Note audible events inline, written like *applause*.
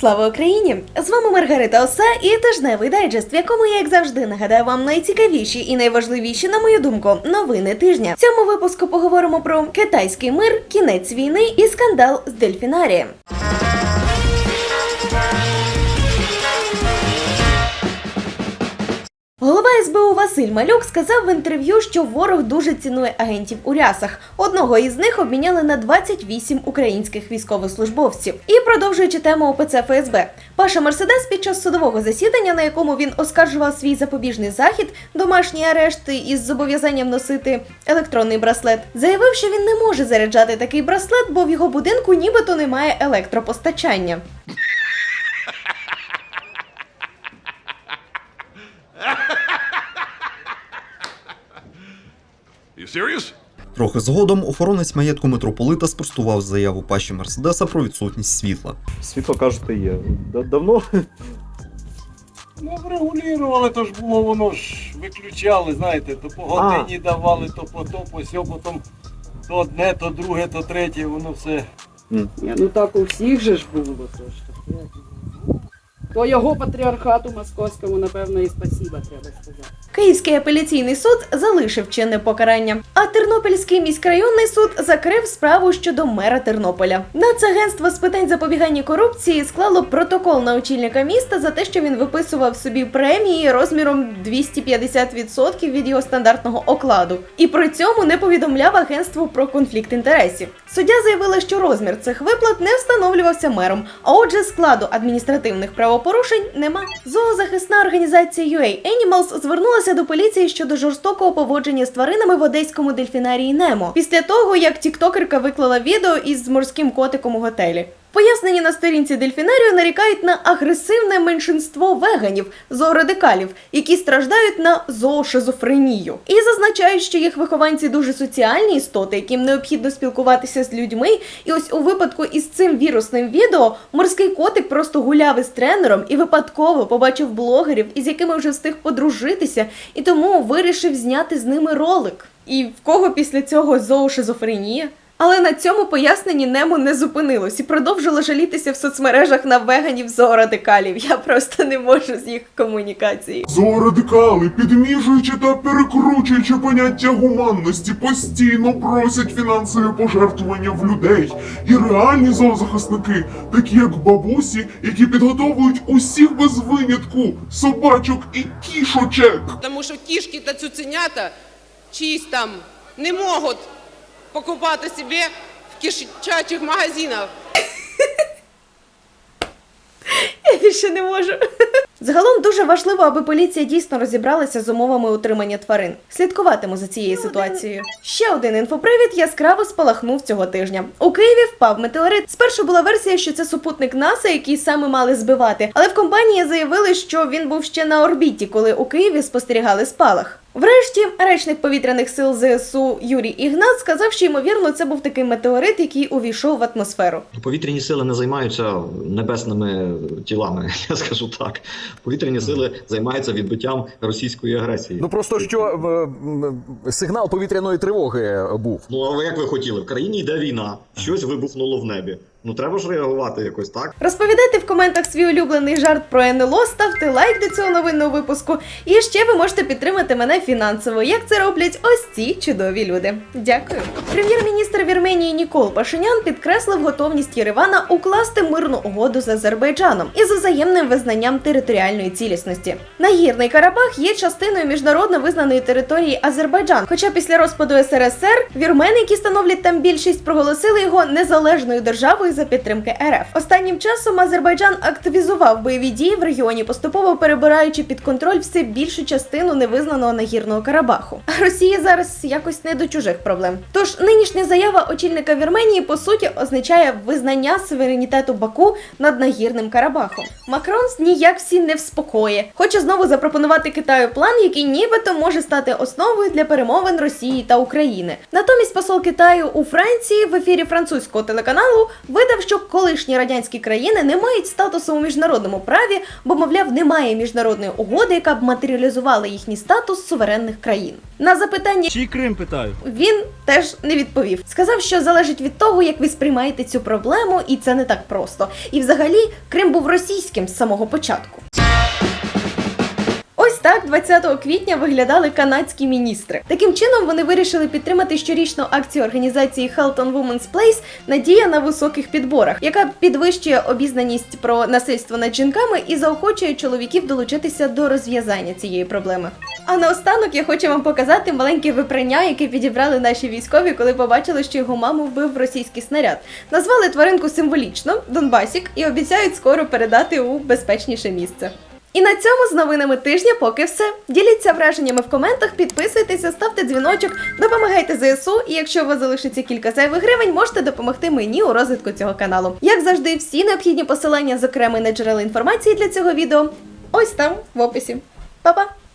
Слава Україні! З вами Маргарита Оса і тижневий дайджест, в якому я, як завжди, нагадаю вам найцікавіші і найважливіші, на мою думку, новини тижня. В цьому випуску поговоримо про китайський мир, кінець війни і скандал з дельфінарієм. СБУ Василь Малюк сказав в інтерв'ю, що ворог дуже цінує агентів у рясах. Одного із них обміняли на 28 українських військовослужбовців. І продовжуючи тему ОПЦ ФСБ, Паша Мерседес під час судового засідання, на якому він оскаржував свій запобіжний захід, домашні арешти із зобов'язанням носити електронний браслет, заявив, що він не може заряджати такий браслет, бо в його будинку нібито немає електропостачання. Serious? Трохи згодом охоронець маєтку митрополита спростував заяву пащі Мерседеса про відсутність світла. Світло кажете є. Да- Давно? Ну, врегулювали, то ж було воно ж виключали, знаєте, то по годині давали, то по то, по сьо, потім то одне, то друге, то третє, воно все. Ні, ну так у всіх же ж було то ж. таке. То його патріархату московському, напевно, і спасіба треба сказати. Київський апеляційний суд залишив чинне покарання, а Тернопільський міськрайонний суд закрив справу щодо мера Тернополя. Нацагентство з питань запобігання корупції склало протокол на очільника міста за те, що він виписував собі премії розміром 250% від його стандартного окладу, і при цьому не повідомляв агентству про конфлікт інтересів. Суддя заявила, що розмір цих виплат не встановлювався мером, а отже, складу адміністративних правопорушень нема. Зоозахисна організація UA Animals звернулася до поліції щодо жорстокого поводження з тваринами в одеському дельфінарії Немо після того, як тіктокерка виклала відео із морським котиком у готелі. Пояснені на сторінці дельфінарію нарікають на агресивне меншинство веганів, зоорадикалів, які страждають на зоошизофренію. І зазначають, що їх вихованці дуже соціальні істоти, яким необхідно спілкуватися з людьми. І ось у випадку із цим вірусним відео морський котик просто гуляв із тренером і випадково побачив блогерів, із якими вже встиг подружитися, і тому вирішив зняти з ними ролик. І в кого після цього зоошизофренія? Але на цьому поясненні Немо не зупинилось і продовжило жалітися в соцмережах на веганів зоорадикалів. Я просто не можу з їх комунікації. Зоорадикали, підміжуючи та перекручуючи поняття гуманності, постійно просять фінансові пожертвування в людей. І реальні зоозахисники, такі як бабусі, які підготовують усіх без винятку собачок і кішочек. Тому що кішки та цуценята чиїсь там не можуть покупати собі в кишачих магазинах. *laughs* Я більше не можу. Загалом дуже важливо, аби поліція дійсно розібралася з умовами утримання тварин. Слідкуватиму за цією ситуацією. Ще один інфопривід яскраво спалахнув цього тижня. У Києві впав метеорит. Спершу була версія, що це супутник НАСА, який саме мали збивати. Але в компанії заявили, що він був ще на орбіті, коли у Києві спостерігали спалах. Врешті, речник повітряних сил ЗСУ Юрій Ігнат сказав, що ймовірно це був такий метеорит, який увійшов в атмосферу. Повітряні сили не займаються небесними тілами, *laughs* я скажу так. Повітряні сили займаються відбиттям російської агресії. Ну просто що е, сигнал повітряної тривоги був. Ну а ви як ви хотіли? В країні йде війна, щось вибухнуло в небі. Ну треба ж реагувати якось так. Розповідайте в коментах свій улюблений жарт про НЛО, ставте лайк до цього новинного випуску. І ще ви можете підтримати мене фінансово, як це роблять ось ці чудові люди. Дякую. Прем'єр-міністр Вірменії Нікол Пашинян підкреслив готовність Єревана укласти мирну угоду з Азербайджаном із взаємним визнанням територіальної цілісності. Нагірний Карабах є частиною міжнародно визнаної території Азербайджан. Хоча після розпаду СРСР вірмени, які становлять там більшість, проголосили його незалежною державою за підтримки РФ. Останнім часом Азербайджан активізував бойові дії в регіоні, поступово перебираючи під контроль все більшу частину невизнаного нагірного Карабаху. А Росія зараз якось не до чужих проблем. Тож нинішня заява очільника Вірменії по суті означає визнання суверенітету Баку над нагірним Карабахом. Макрон ніяк всі не вспокоє. Хоче знову запропонувати Китаю план, який нібито може стати основою для перемовин Росії та України. Натомість посол Китаю у Франції в ефірі французького телеканалу видав, що колишні радянські країни не мають статусу у міжнародному праві, бо, мовляв, немає міжнародної угоди, яка б матеріалізувала їхній статус суверенних країн. На запитання Чий Крим питаю? він теж не відповів. Сказав, що залежить від того, як ви сприймаєте цю проблему, і це не так просто. І взагалі Крим був російським з самого початку. Так 20 квітня виглядали канадські міністри. Таким чином вони вирішили підтримати щорічну акцію організації Halton Women's Place Надія на високих підборах, яка підвищує обізнаність про насильство над жінками і заохочує чоловіків долучитися до розв'язання цієї проблеми. А наостанок я хочу вам показати маленьке випрання, яке підібрали наші військові, коли побачили, що його маму вбив російський снаряд. Назвали тваринку символічно Донбасік і обіцяють скоро передати у безпечніше місце. І на цьому з новинами тижня поки все. Діліться враженнями в коментах, підписуйтеся, ставте дзвіночок, допомагайте ЗСУ. І якщо у вас залишиться кілька зайвих гривень, можете допомогти мені у розвитку цього каналу. Як завжди, всі необхідні посилання, зокрема на джерела інформації для цього відео, ось там в описі. Па-па!